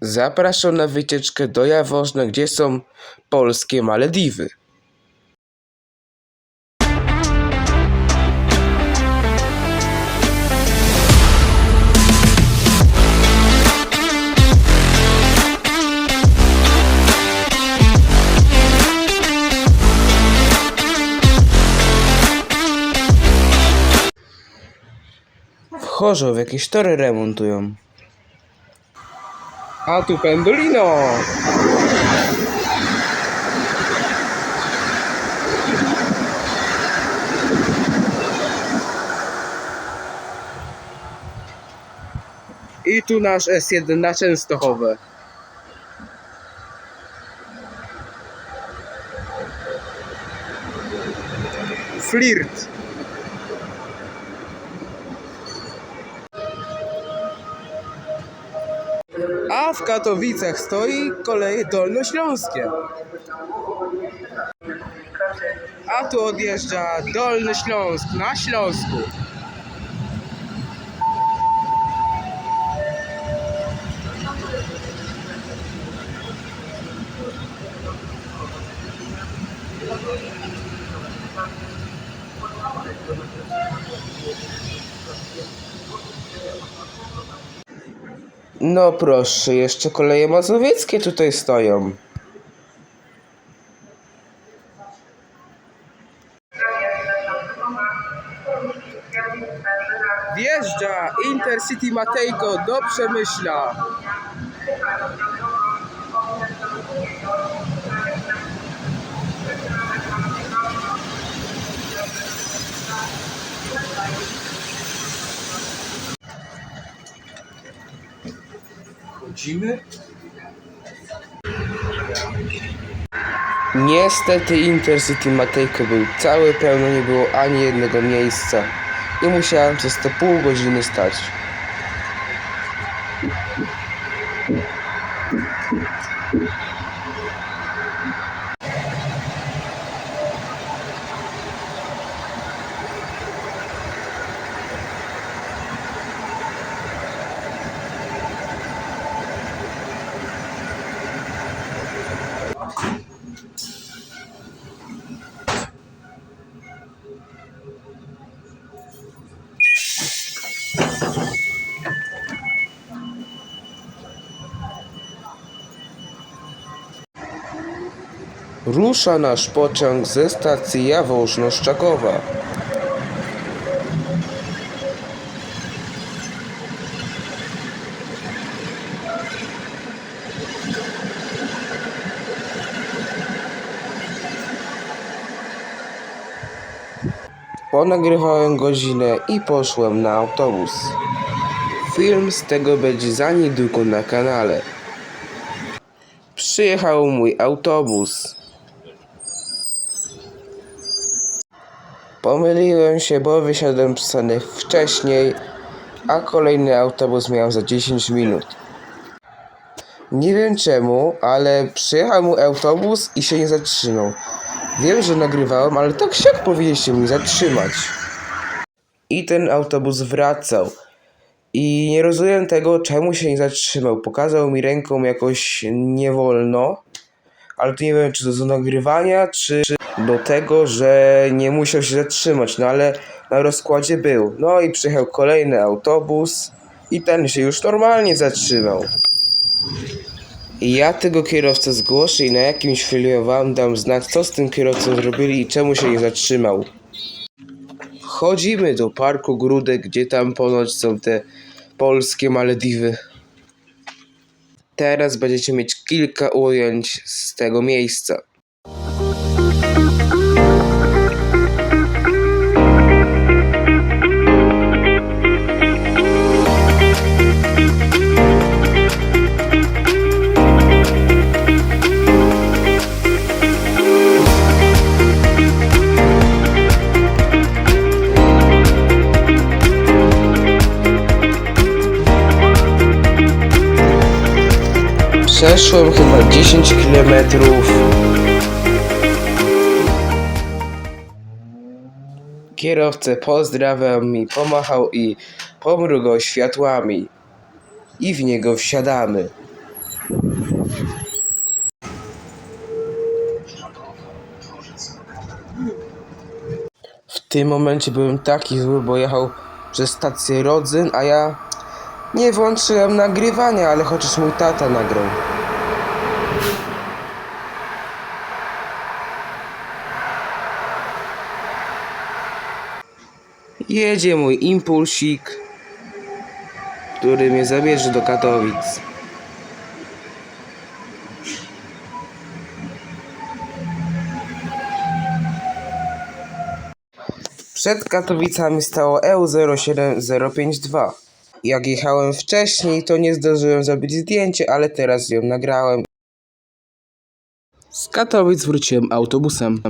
Zapraszam na wycieczkę do Jaworzna, gdzie są polskie Malediwy. W Chorzow jakieś tory remontują. A tu Pendolino! I tu nasz S1 na. Flirt. W Katowicach stoi koleje dolnośląskie. A tu odjeżdża Dolny Śląsk na Śląsku. No proszę, jeszcze koleje mazowieckie tutaj stoją. Wjeżdża Intercity Matejko do Przemyśla. Niestety Intercity Matejko był cały pełny, nie było ani jednego miejsca i musiałem przez te pół godziny stać. Rusza nasz pociąg ze stacji Jaworzno-Szczakowa. Ponagrywałem godzinę i poszłem na autobus. Film z tego będzie za niedługo na kanale. Przyjechał mój autobus. Pomyliłem się, bo wysiadłem przystanek wcześniej, a kolejny autobus miał za 10 minut. Nie wiem czemu, ale przyjechał mój autobus i się nie zatrzymał. Wiem, że nagrywałem, ale tak siak powinniście mi zatrzymać. I ten autobus wracał. I nie rozumiem tego, czemu się nie zatrzymał. Pokazał mi ręką jakoś nie wolno, ale to nie wiem, czy do nagrywania, czy czy do tego, że nie musiał się zatrzymać. No ale na rozkładzie był. No i przyjechał kolejny autobus i ten się już normalnie zatrzymał. I ja tego kierowcę zgłoszę i na jakimś filmie wam dam znać, co z tym kierowcą zrobili i czemu się nie zatrzymał. Chodzimy do parku Grudek, gdzie tam ponoć są te polskie Malediwy. Teraz będziecie mieć kilka ujęć z tego miejsca. Przeszłem chyba 10 kilometrów. Kierowcę pozdrawiam mi, pomachał i pomrugał światłami. I w niego wsiadamy. W tym momencie byłem taki zły, bo jechał przez stację Rodzyn, a ja nie włączyłem nagrywania, ale chociaż mój tata nagrał. Jedzie mój impulsik, który mnie zabierze do Katowic. Przed Katowicami stało E EU07052. Jak jechałem wcześniej, to nie zdążyłem zrobić zdjęcie, ale teraz ją nagrałem. Z Katowic wróciłem autobusem.